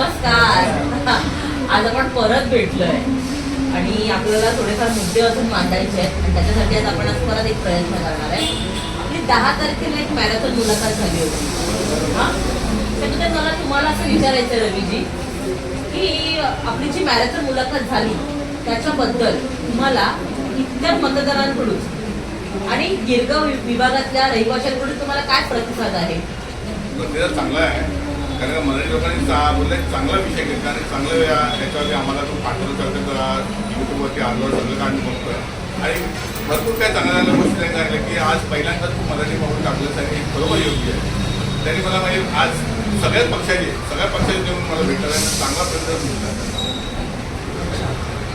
नमस्कार. आज आपण परत भेटलोय. आणि आपल्याला थोडेफार मुद्दे अजून मांडायचे आहेत. आणि त्याच्यासाठी आज आपण आज परत एक प्रयत्न करणार आहे. आपली दहा तारखेला एक मॅरेथॉन मुलाखत झाली होती. हा? त्यामध्ये मला तुम्हाला असं विचारायचं आहे रवीजी की आपली जी मॅरेथॉन मुलाखत झाली त्याच्याबद्दल तुम्हाला इतर मतदारांकडून आणि गिरगाव विभागातल्या रहिवाशांकडून तुम्हाला काय प्रतिसाद आहे? प्रतिसाद चांगला आहे. कारण का मराठी लोकांनी चा- बोलले चांगला विषय घेतला आणि चांगलं या- याच्यावरती आम्हाला तो पाठवलं करतात युट्यूबवरती आलो सगळं काढून बघतोय. आणि भरपूर काय चांगल्या चांगल्या गोष्टी त्यांनी सांगितल्या की आज पहिल्यांदा तू मराठी पाहून टाकल्यासाठी बरोबर योग्य आहे. त्यांनी मला म्हणजे आज सगळ्याच पक्षाचे सगळ्या पक्षाचे जेव्हा मला भेटलं आणि चांगला प्रतिसाद मिळाला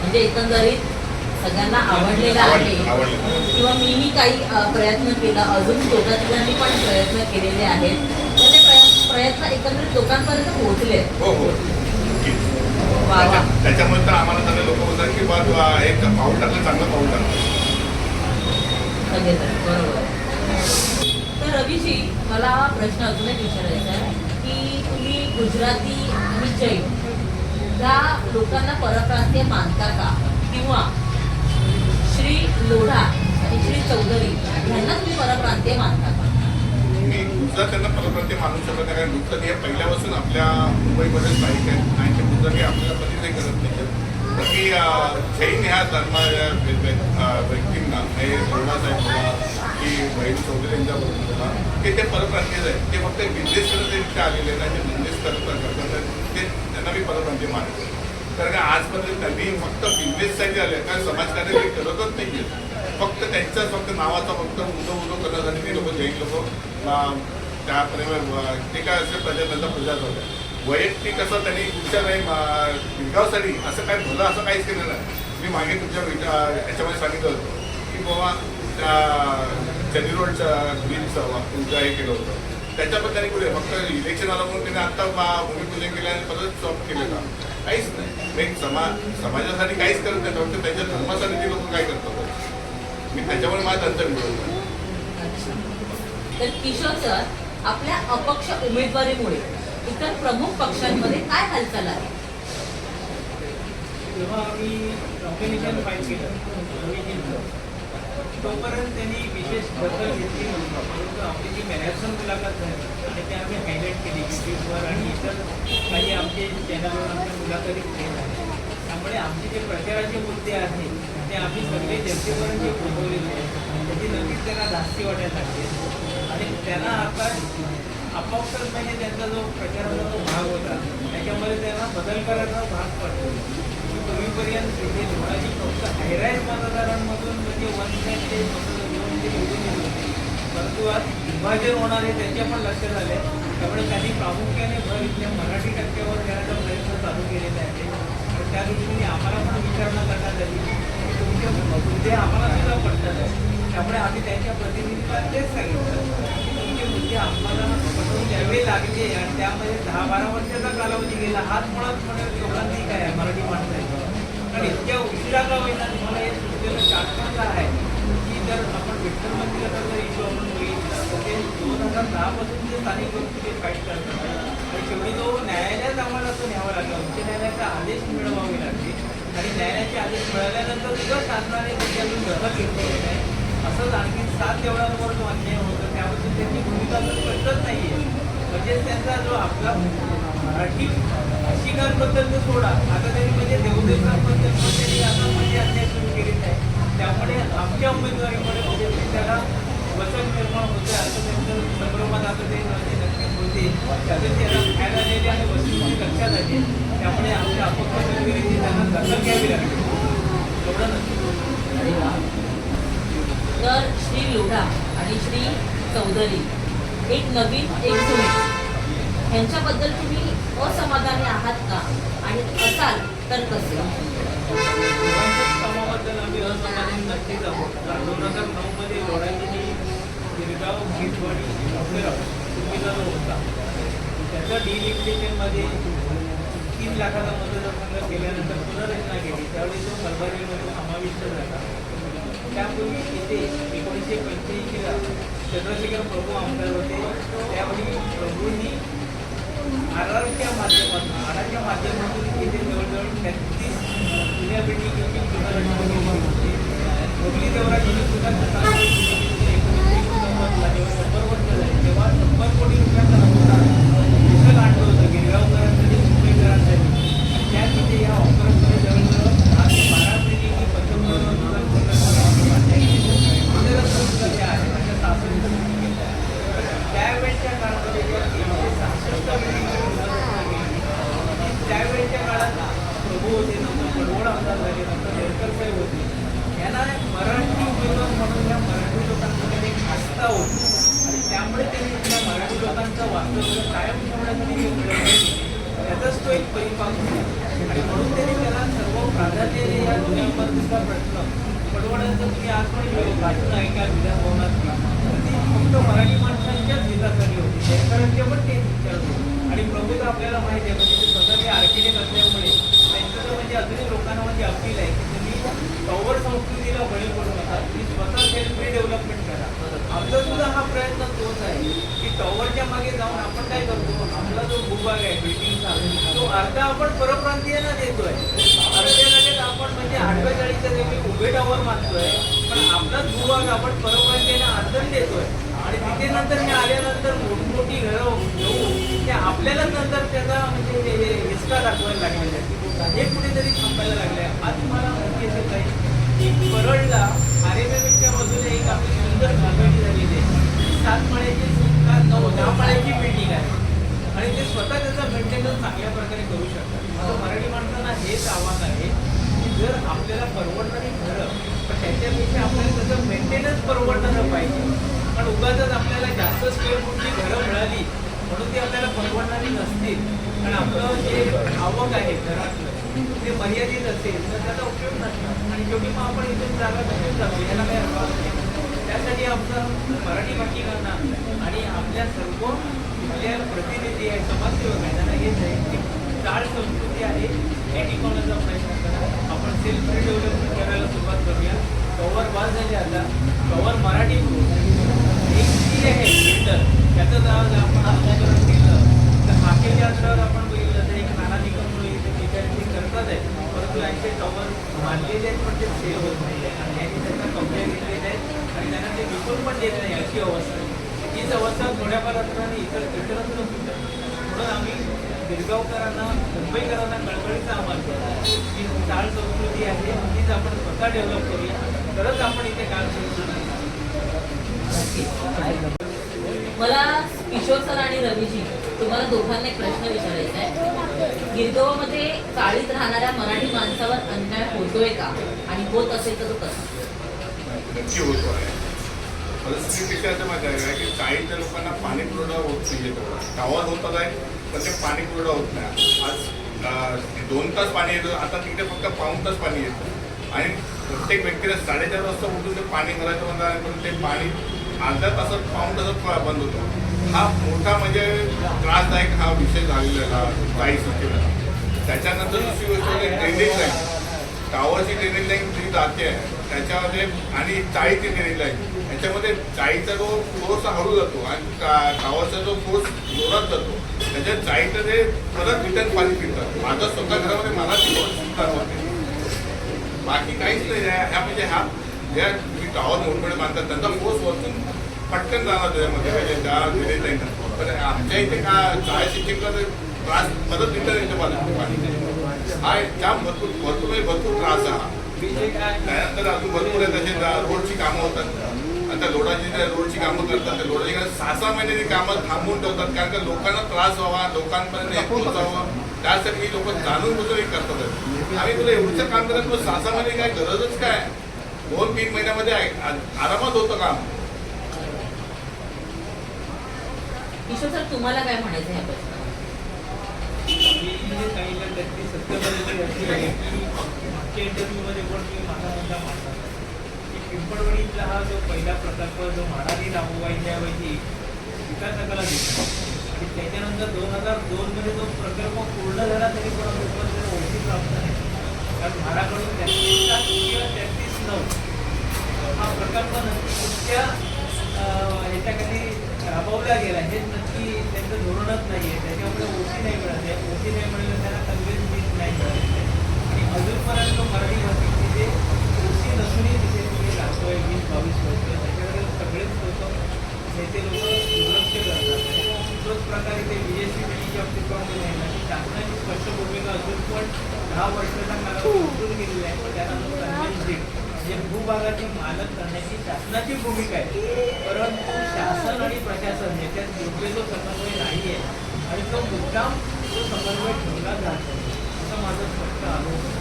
म्हणजे एकंदरीत सगळ्यांना आवडलेलं आहे. किंवा मीही काही प्रयत्न केला. अजून दोघांनी पण प्रयत्न केलेले आहेत. प्रयत्न एकंदरीत लोकांपर्यंत पोहोचले. हो हो. त्याच्यामुळे तर आम्हाला सगळे लोक बोलतात की बा एक पाऊल टाकलं चांगलं पाऊल टाकलं. बरोबर. तर रवीजी मला प्रश्न अजून एक विचारायचा आहे की तुम्ही गुजराती आणि जैन त्या लोकांना परप्रांतीय मानता का? किंवा श्री लोढा आणि श्री चौधरी यांना तुम्ही परप्रांतीय मानता का? तुम्ही मी गुजरात्यांना परप्रांतीय मानू शकत नाही कारण गुजराती हे पहिल्यापासून आपल्या मुंबईमध्ये स्थायिक आहेत आणि ते गुजराती आपल्याला परिचय करत नाही बाकी अं, जैन ह्या धर्मा व्यक्तींना हे लोणासाहेब बोला की बहीण चौधरी यांच्याबरोबर बोला की ते परप्रांतीय आहेत ते फक्त बिझनेस करत इथे आलेले नाही जे बिझनेस करत करतात ते त्यांना मी परप्रांतीय मानतो कारण का आजपर्यंत त्यांनी फक्त बिझनेससाठी आले कारण समाजकार्य ते करतच नाही फक्त त्यांच्याच फक्त नावाचा फक्त उदो उदो करण्यासाठी ते लोक जैन लोक त्या ते काय असे प्रजा त्यांचा प्रजाच होत्या वैयक्तिक असं त्यांनी तुमच्या नाही गिरगावसाठी असं काय भलं असं काहीच केलं नाही. मी मागे तुमच्या याच्यामध्ये सांगितलं होतं की बाबा त्या चनी रोडच्या बिलचं तुमचं हे केलं होतं. त्याच्याबद्दल त्यांनी कुठे फक्त इलेक्शन आलं म्हणून त्यांनी आत्ता बा- भूमिपूजन केलं आणि परत स्टॉप केलं का काहीच नाही. समाज समाजासाठी काहीच करत नाही. फक्त त्यांच्या धर्मासाठी ते लोक काय करतात? मी त्याच्यामुळे माझा विरोध आहे. तर किशोर सर आपल्या अपक्ष उमेदवारीमुळे इतर प्रमुख पक्षांमध्ये काय हालचाल आहे? जेव्हा आम्ही कॉम्बिनेशन फाईल केलं रवीजींचं तोपर्यंत त्यांनी विशेष बदल घेतली नव्हता परंतु आपली जी मॅरेथॉन मुलाखत झाली आणि ते आम्ही हायलाईट केली यूट्यूबवर आणि इतर काही आमचे चॅनलवर आमच्या मुलाखती केल्या आहेत. त्यामुळे आमचे जे प्रचाराचे मुद्दे आहेत ते आम्ही सगळे जनतेपर्यंत जे पोहोचवलेले आहे त्याची नक्कीच त्यांना धास्ती वाटायला लागते आणि त्यांना आता आपोआपच म्हणजे त्यांचा जो प्रचाराचा जो भाग होता त्याच्यामध्ये त्यांना बदल करायचा भाग पडतो. की पूर्वीपर्यंत तिथे धोराची फक्त हायराईज मतदारांमधून म्हणजे वन ते मतदार ते निवडून येत होते. परंतु आज विभाजन होणार आहे पण लक्ष झाले. त्यामुळे त्यांनी प्रामुख्याने भर इथल्या मराठी टक्क्यावर घेण्याचा प्रयत्न चालू केलेला आहे. तर त्या दृष्टीने आम्हाला पण विचारणा करण्यात आली. मुद्दे आम्हाला सुद्धा पडतात. त्यामुळे आम्ही त्यांच्या प्रतिनिधीला तेच सांगितलं. की तुमचे मुद्दे आम्हाला पटवून द्यावे लागले आणि त्यामध्ये दहा बारा वर्षाचा कालावधी गेला. हाच मुळात म्हणजे दोघांनी काय आहे मराठी माणसाची कारण इतक्या उशिरा का होईना तुम्हाला हे सुचलेलं शासनाचं आहे? की जर आपण विठ्ठल मंदिराचा जर इशू आपण बघितला तर ते दोन हजार दहापासून जे स्थानिक गोष्टी ते फाईट करतात. आणि शेवटी तो न्यायालयात आम्हाला असं न्यावं लागला. उच्च न्यायालयाचा आदेश मिळवावे लागले आणि न्यायालयाचे आदेश मिळाल्यानंतर सुद्धा शासनाने त्याच्यातून दखल घेतलेली नाही असंच आणखी सात देवळांवर जो अन्याय होतो त्याबद्दल त्यांची भूमिका तर स्पष्टच नाही आहे म्हणजेच त्यांचा जो आपला मराठी भाषिकांबद्दल तर सोडा. आता त्यांनी म्हणजे देवदेवतांबद्दल पण त्यांनी आता म्हणजे अन्याय सुरू केलेला आहे त्यामुळे आमच्या उमेदवारीमुळे म्हणजे त्याला वचन निर्माण होतं असं त्यांचं संभ्रमात आता ते नक्कीच नक्की होते त्यातून त्याला बाहेर आलेले आणि वस्तू लक्षात आली त्यामुळे आमच्या अपक्ष कामगिरीची त्यांना दखल घ्यावी लागली एवढं नक्की तर श्री लोढा आणि श्री चौधरी एक नवीन एक जुनी ह्यांच्याबद्दल तुम्ही असमाधानी आहात का? आणि असाल तर कसे? कामाबद्दल आम्ही असमाधानी नक्कीच आहोत. कारण दोन हजार नऊमध्ये लोढ्यांनी गिरगाव घेतवाडी तुम्ही सुविधा होता त्याच्या डिलिमिटेशनमध्ये तीन लाखाचा मतदारसंघ केल्यानंतर पुनर्रचना केली. त्यावेळी तो मलबारीमध्ये समाविष्ट झाला. त्यापूर्वी इथे एकोणीसशे पंच्याऐंशीला चंद्रशेखर प्रभू आमदार होते. त्यावेळी प्रभूंनी आरआरच्या माध्यमातून आडाच्या माध्यमातून इथे जवळजवळ तेहतीस जुन्या बिल्डिंग मुरली देवराजीने सुद्धा एकोणीसशे एकोणनव्वदला जेव्हा शंभर वर्ष झाली तेव्हा शंभर कोटी रुपयांचा नमुना कुशल आणलं होतं. गिरगावकरांसाठी मुंबईकरांसाठी आणि त्या तिथे या ऑफरमध्ये जवळजवळ आज बारा बिल्डिंग त्यावेळच्या काळामध्ये एकशे सहासष्ट त्यावेळच्या काळात प्रभू होते नंतर पडवळ आमदार झाले नंतर देवकर साहेब होते यांना मराठी उद्योजक म्हणून या मराठी लोकांमध्ये एक आस्था होती आणि त्यामुळे त्यांनी त्या मराठी लोकांचं वास्तव्य कायम ठेवण्यासाठी हे प्रयत्न केले. त्याचाच तो एक परिपाक होता आणि म्हणून त्यांनी त्याला सर्व प्राधान्य दिले या प्रश्न पडवळांचं तुम्ही आज भाषण ऐका विधानभवनात तर ती फक्त मराठी माणसांच्याच हितासाठी होती. शेतकऱ्यांचे पण ते विचार होते. आणि प्रभू आपल्याला माहिती आहे म्हणजे स्वतः ते आर्किटेक्ट असल्यामुळे त्यांचं म्हणजे अजूनही लोकांना म्हणजे अपील आहे की तुम्ही टॉवर संस्कृतीला बळी पडू नका. तुम्ही स्वतः सेल्फ डेव्हलपमेंट करा. आमचा सुद्धा हा प्रयत्न तोच आहे की टॉवरच्या मागे जाऊन आपण काय करतो? आपला जो भूभाग आहे बिल्डिंगचा तो अर्धा आपण परप्रांतीयांना देतोय. अर्ध्या जागेत आपण म्हणजे उभे पण आपलाच भूभाग आपण परप्रांतीयांना आदर देतोय. आणि तिथे नंतर मी आल्यानंतर मोठमोठी घरं घेऊ ते आपल्यालाच नंतर त्याचा म्हणजे हिसका दाखवायला लागलेला आहे हे कुठेतरी थांबायला लागले आज तुम्हाला माहिती असेल काही की परळला आरेबेच्या बाजूला एक आपली सुंदर घागडी झालेली आहे. सात माळ्याची का नऊ दहा माळ्याची बिल्डिंग आहे. आणि ते स्वतः त्याचा मेंटेनन्स चांगल्या प्रकारे करू शकतात. माझं मराठी माणसांना हेच आव्हान आहे की जर आपल्याला परवडणारी घरं पण त्याच्यापेक्षा आपल्याला त्याचं मेंटेनन्स परवडणारं पाहिजे पण उगाच आपल्याला जास्त स्क्वेअर फूटची घरं मिळाली म्हणून ती आपल्याला परवडणारी नसतील कारण आपलं जे आवक आहे घरातलं ते मर्यादित असेल तर त्याचा उपयोग नसणार. आणि शेवटी मग आपण इथून जागा कशी जातो याला काही अर्थ नाही. त्यासाठी आमचं मराठी भाषिकांना आणि आपल्या सर्व आपल्या प्रतिनिधी आहे समाजसेवक आहे त्यांना हेच आहे चाळ संस्कृती आहे हे टिकवण्याचा प्रयत्न करा आपण सेल्फ डेव्हलपमेंट करायला सुरुवात करूया. कवर बाद झाले आता. कवर मराठी एक जी आहे त्याचं जर आपण अनुकरण केलं तर हाकेच्या अंतरावर आपण बघितलं तर एक नाना निकममुळे इथे विद्यार्थी करतात आहे टॉवर मानलेले आहेत पण ते सेल होत नाही आहे. आणि त्यांनी त्यांना कंप्लेंट घेतलेले आहेत आणि त्यांना ते विकून पण देत नाही अशी अवस्था आहे. हीच अवस्था थोड्याफार अंतराने इतर इतरत्र होत म्हणून आम्ही गिरगावकरांना मुंबईकरांना कळकळीचं आव्हान करतो की चाळ संस्कृती आहे तीच आपण स्वतः डेव्हलप करूया. तरच आपण इथे काम करू मला किशोर सर आणि रवीजी तुम्हाला दोघांना एक प्रश्न विचारायचा आहे. गिरगावामध्ये चाळीत राहणाऱ्या मराठी माणसावर अन्याय होतोय का? आणि होत असेल तर तो कसा? नक्की होतो आहे. परिस्थिती कशी असं माहिती आहे की? चाळीच्या लोकांना पाणी पुरवठा होत नाही गावात होत आहे पण ते पाणी पुरवठा होत नाही. आज दोन तास पाणी येतं आता तिकडे फक्त पाऊन तास पाणी येतं. आणि प्रत्येक व्यक्तीला साडेचार वाजता उठून ते पाणी भरायचं म्हणतात पण ते पाणी अर्ध्या तासात फॉर्म तासात बंद होतो. हा मोठा म्हणजे त्रासदायक हा विषय झालेला काही चाळीस त्याच्यानंतर दुसरी गोष्ट म्हणजे ड्रेनेज लाईन टावरची ड्रेनेज लाईन जी जाते आहे त्याच्यामध्ये आणि चाळीची ड्रेनेज लाईन याच्यामध्ये चाळीचा जो फोर्स हळू जातो आणि टावरचा जो फोर्स जोरात जातो त्याच्यात चाळीचं ते परत रिटर्न पाणी फिरतात. माझं स्वतः घरामध्ये मला होते बाकी काहीच नाही. ह्या म्हणजे हा ज्या टावर मोठमोठे बांधतात. त्यांचा फोर्स वरतून पटकन जाणार त्याच्यामध्ये म्हणजे त्या ड्रेनेज पण आमच्या इथे का चाळीस सिटीला त्रास मदत रिटर्न इथे पाणी हा त्या जाम भरपूर भरपूर म्हणजे भरपूर त्रास हा. काय त्यानंतर अजून भरपूर आहे तसे रोडची कामं होतात. आता लोडाची रोडची कामं करतात. त्या लोडाची सहा सहा महिने ती कामं थांबवून ठेवतात. कारण का लोकांना त्रास व्हावा लोकांपर्यंत हे पोहोचावं. त्यासाठी लोक जाणून बुजून हे करतात. आम्ही तुला एवढंच काम करत सहा सहा महिने काय गरजच काय? दोन तीन महिन्यामध्ये आरामात होतं काम. किशोर सर तुम्हाला काय म्हणायचं ह्या प्रश्नावर? म्हणजे आहे इंटरव्ह्यूमध्ये पण मी माझा मुद्दा मांडला. की पिंपळवणीतला हा जो पहिला प्रकल्प जो म्हाडानी राबवायच्या ऐवजी विकासकाला दिला आणि त्याच्यानंतर दोन हजार दोनमध्ये जो प्रकल्प पूर्ण झाला तरी पण लोकांना ओळखी प्राप्त नाही. कारण म्हाडाकडून तेहतीस किंवा तेहतीस नऊ हा प्रकल्प नक्की कुठच्या अं, ह्याच्याखाली राबवला गेला हे नक्की त्यांचं धोरणच नाही आहे त्याच्यामुळे ओळखी नाही मिळत आहे. ओसी नाही मिळालं त्यांना कन्व्हिन्स फीस नाही मिळाली आणि अजूनपर्यंत मराठी भाषिक तिथे ओसी नसूनही तिथे तुम्ही आहे वीस बावीस वर्ष. त्याच्याकडे सगळेच लोक नेते लोक दुर्लक्ष करतात. तोच प्रकारे ते विदेशी बिलीच्या बाबतीत पण नाही शासनाची स्पष्ट भूमिका अजून पण दहा वर्ष कालावधी उठून गेलेला आहे पण त्यांना जो कन्व्हिन्स जे म्हणजे भूभागाचे मालक करण्याची शासनाची भूमिका आहे. परंतु शासन आणि प्रशासन याच्यात योग्य जो समन्वय नाही आहे आणि तो मुद्दाम तो समन्वय ठेवला जात नाही असं माझं स्पष्ट आरोप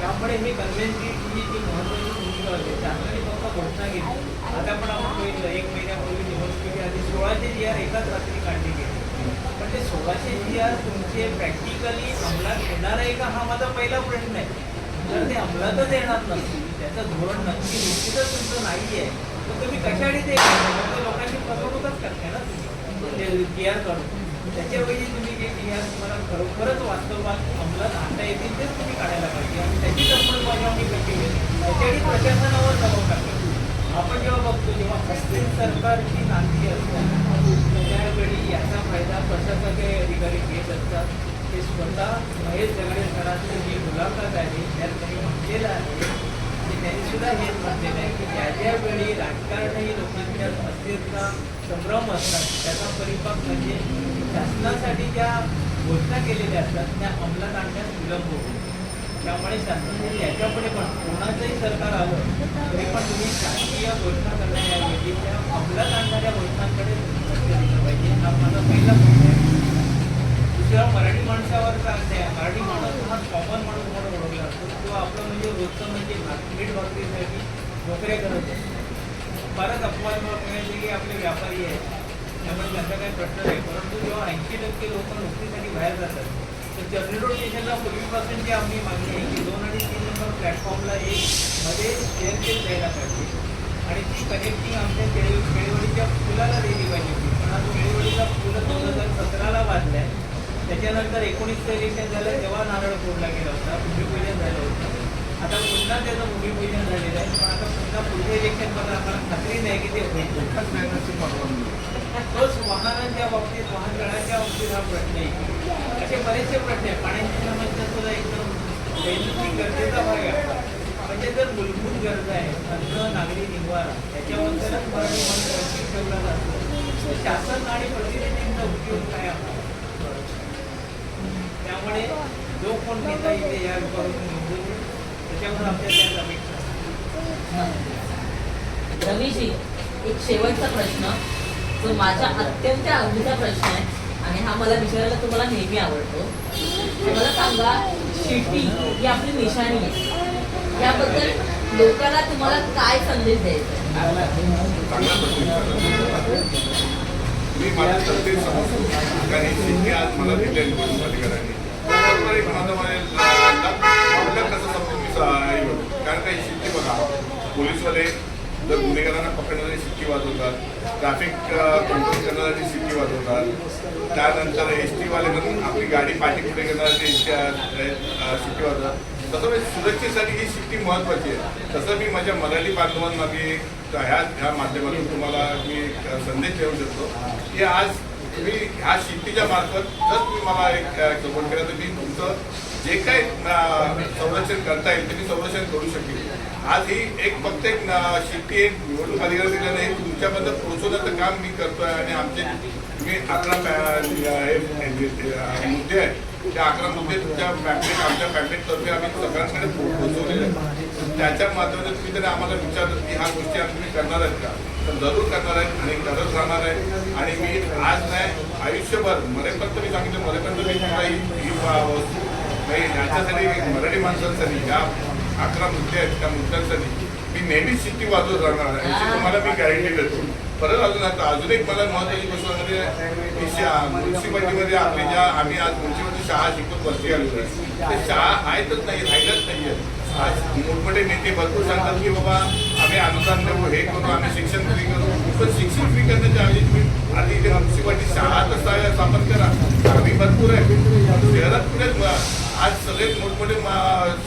त्यामुळे हे कन्व्हेन्सची तुम्ही जी महत्वाची भूमिका होती शासनाने फक्त घोषणा केली. आता पण आपण बघितलं एक महिन्यापूर्वी निवडणुकीच्या आधी सोळाशे जी आर एकाच रात्री काढली गेली. पण ते सोळाशे जी आर तुमचे प्रॅक्टिकली अंमलात येणार आहे का हा माझा पहिला प्रश्न आहे. तर ते अंमलातच येणार नसतील त्याचं धोरण नक्की निश्चितच तुमचं नाही आहे तर तुम्ही कशासाठी ते लोकांची फसवणूकच करताय ना तुम्ही. जी आर काढून त्याच्याऐवजी तुम्ही जे जी आर तुम्हाला खरोखरच वास्तवात अंमलात आणता येतील तेच तुम्ही काढायला पाहिजे. आणि त्याची अंमलबजावणी कशी होईल त्याच्यासाठी प्रशासनावर दबाव टाकतो आपण जेव्हा बघतो जेव्हा प्रत्येक सरकारची नांदी असते त्यावेळी याचा फायदा प्रशासकीय अधिकारी घेत असतात. ते स्वतः महेश दगडे सरांचं जी मुलाखत आहे त्यात त्यांनी म्हटलेलं आहे त्यांनी सुद्धा हेच म्हटलेलं आहे की ज्या ज्या वेळी राजकारणही लोकांच्या अस्थिरता संभ्रम असतात त्याचा परिपाक म्हणजे शासनासाठी ज्या घोषणा केलेल्या असतात त्या अंमलात आणण्यास विलंब होतो. त्यामुळे शासनाने याच्यापुढे पण कोणाचंही सरकार आलं तरी पण तुम्ही शासकीय घोषणा करण्याऐवजी त्या अंमलात आणणाऱ्या घोषणांकडे लक्ष दिलं पाहिजे. हा माझा पहिला मुद्दा आहे. दुसरा मराठी माणसावर का मराठी माणूस हा कॉमन माणूस म्हणून किंवा आपलं म्हणजे रोजचं म्हणजे भाक- मीठ भाकरीसाठी नोकऱ्या करत असतो. फारच अपवाद मिळाले की आपले व्यापारी आहेत त्यामुळे त्यांचा काही प्रश्न नाही. परंतु जेव्हा ऐंशी टक्के लोक नोकरीसाठी बाहेर जातात तर जर्नी रोड स्टेशनला पूर्वीपासून जी आम्ही मागणी आहे की दोन आणि तीन नंबर प्लॅटफॉर्मला एक मध्ये स्टेअरकेस द्यायला पाहिजे. आणि ती कनेक्टिंग आमच्या केळी केळीवडीच्या पुलाला दिली पाहिजे. होती पण आज केळीवडीचा पूल दोन हजार सतराला बांधलाय त्याच्यानंतर एकोणीसचं इलेक्शन झालं तेव्हा नारळ फोडला गेला होता भूमिपूजन झालं होतं. आता पुन्हा त्याचं भूमिपूजन झालेलं आहे. पण आता पुन्हा पुढच्या इलेक्शनमध्ये आम्हाला खात्री नाही की ते होईल. एकाच बॅनरची परवानगी तोच वाहनांच्या बाबतीत वाहन तळांच्या बाबतीत हा प्रश्न आहे. असे बरेचसे प्रश्न आहे. पाण्याची समस्या सुद्धा एकदम दैनंदिन गरजेचा भाग आहे. म्हणजे जर मूलभूत गरज आहे अन्न नागरी निवारा त्याच्याबद्दलच मराठी मन लक्षित ठेवला जातो. शासन आणि प्रतिनिधींचा उपयोग काय आहे? त्यामुळे जो कोण नेता इथे या विभागातून निवडून त्याच्यावर अपेक्षा. रवीजी एक शेवटचा प्रश्न जो माझ्या अत्यंत आवडीचा प्रश्न आहे आणि हा मला विचारायला तुम्हाला नेहमी आवडतो. मला सांगा शिटी ही आपली निशाणी आहे. याबद्दल लोकांना तुम्हाला काय संदेश द्यायचा मी माझ्या ते समजतो. कारण ही शिट्टी आज मला दिली आहे निवडणूक अधिकाऱ्यांनी त्याबरोबर एक माझं माझ्या आपल्याला कसं समजून मी कारण काही शिट्टी बघा पोलीसवाले जर गुन्हेगारांना पकडण्यासाठी शिट्टी वाजवतात ट्रॅफिक कंट्रोल करण्यासाठी शिट्टी वाजवतात त्यानंतर एस टीवाले म्हणून आपली गाडी पाठी पुढे करण्यासाठी शिट्टी वाजवतात. तसं म्हणजे सुरक्षेसाठी ही शिफ्टिंग महत्त्वाची आहे तसं मी माझ्या मराठी बांधवांना मी ह्या ह्या माध्यमातून तुम्हाला मी संदेश देऊ शकतो की आज तुम्ही ह्या शिफ्टीच्या मार्फत जर तुम्ही मला एक सपोर्ट केला तर मी तुमचं जे काही संरक्षण करता येईल ते मी संरक्षण करू शकेल आज ही एक फक्त एक शिफ्टी एक निवडणूक अधिकार दिल्याने हे तुमच्याबद्दल पोहोचवण्याचं काम मी करतोय आणि आमचे तुम्ही अकरा हे- मुद्दे आहेत त्या अकरा मुद्दे तुमच्या पॅम्पलेट आमच्या पॅम्पलेटतर्फे आम्ही सगळ्यांकडे पोहोचवलेले आहेत त्याच्या माध्यमातून तुम्ही जर आम्हाला विचारलं की ह्या गोष्टी आम्ही करणार आहेत का? तर जरूर करणार आहेत आणि करत राहणार आहे. आणि मी आज नाही आयुष्यभर मरेपर्यंत मी सांगितलं मरेपर्यंत मी काही ही वस्तू. नाही याच्यासाठी मराठी माणसांसाठी ह्या अकरा मुद्दे आहेत त्या मुद्द्यांसाठी मी नेहमीच शिट्टी वाजवत राहणार आहे. याची तुम्हाला मी गॅरंटी देतो. परत अजून आता अजून एक मला महत्वाची गोष्ट म्हणजे म्युन्सिपाल्टीमध्ये आपली ज्या आम्ही आज म्युन्सिपाल्टी शाळा शिकून वरती आलेलो आहे ते शाळा आहेतच नाही राहिलंच नाही आज मोठमोठे नेते भरपूर सांगतात की बाबा आम्ही अनुदान देऊ हे करू आम्ही शिक्षण फ्री करू. पण शिक्षण फ्री करण्याच्या ऐवजी तुम्ही आधी इथे म्युन्सिपाल्टी शाळा तर स्थापन करा. आम्ही भरपूर आहे. शहरात पुढेच आज सगळे मोठमोठे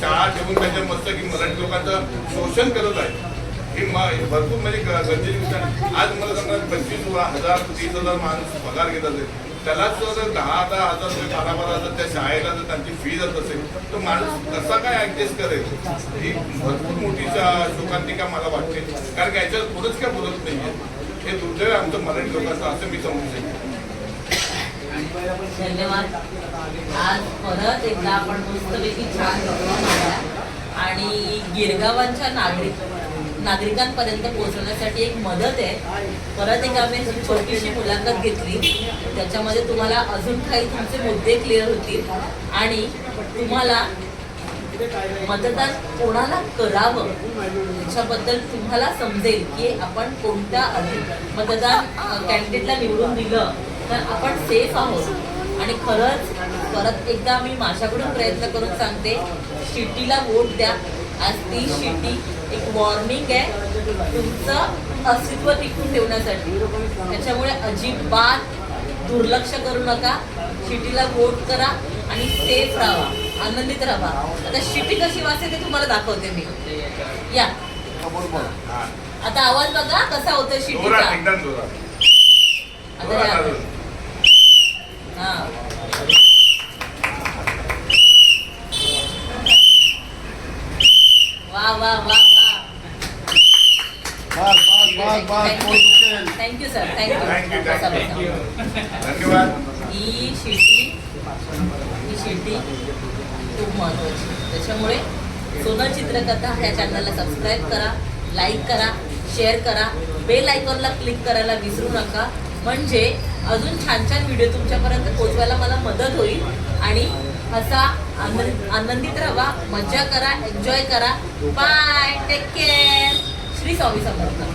शाळा ठेवून त्याच्या मस्त की मराठी लोकांचं शोषण करत आहे हे भरपूर म्हणजे ग- गरजेची गोष्ट आहे आज मला सांगा पंचवीस हजार तीस हजार माणूस पगार घेत असेल. त्यालाच जर दहा दहा हजार रुपये बारा बारा हजार त्या शाळेला जर त्यांची फी जात असेल तर माणूस कसा काय ऍडजस्ट करेल? ही भरपूर मोठी शोकांतिका मला वाटते. कारण की याच्यावर बोलत काय बोलत नाहीये. हे दुर्दैव आमचं मराठी लोकांचं असं मी समजू शकतो धन्यवाद. आज परत एकदा आपण मस्तपैकी छान गप्पा मारल्या आणि गिरगावांच्या नागरिक नागरिकांपर्यंत पोहोचवण्यासाठी एक मदत आहे. परत एक आम्ही छोटीशी मुलाखत घेतली. त्याच्यामध्ये तुम्हाला अजून काही तुमचे मुद्दे क्लिअर होतील. आणि तुम्हाला मतदान कोणाला करावं याच्याबद्दल तुम्हाला समजेल की आपण कोणत्या मतदान कॅन्डिडेटला निवडून दिलं. तर आपण सेफ आहोत. आणि खरंच परत एकदा मी माझ्याकडून प्रयत्न करून सांगते शिटीला वोट द्या. आज ती शिटी एक वॉर्निंग आहे तुमचं अस्तित्व टिकून ठेवण्यासाठी. त्याच्यामुळे अजिबात दुर्लक्ष करू नका. शिटीला वोट करा आणि सेफ राहा. आनंदित राहा. आता शिटी कशी वाचते ते तुम्हाला दाखवते मी. या. आता आवाज बघा कसा होतोय शिटीचा. हा. वा वा वा. Thank you sir thank you Thank you, बसा, thank बसा. धन्यवाद. ही शेती ही शेती खूप महत्वाची त्याच्यामुळे सोनल चित्रकथा ह्या चॅनलला सबस्क्राईब करा लाईक करा शेअर करा. बेल आयकॉनला क्लिक करायला विसरू नका. म्हणजे अजून छान छान व्हिडिओ तुमच्यापर्यंत पोहोचवायला मला मदत होईल. आणि असा आनंद आनंदित राहा मज्जा करा एन्जॉय करा. Bye take care Shri Swami Samarth.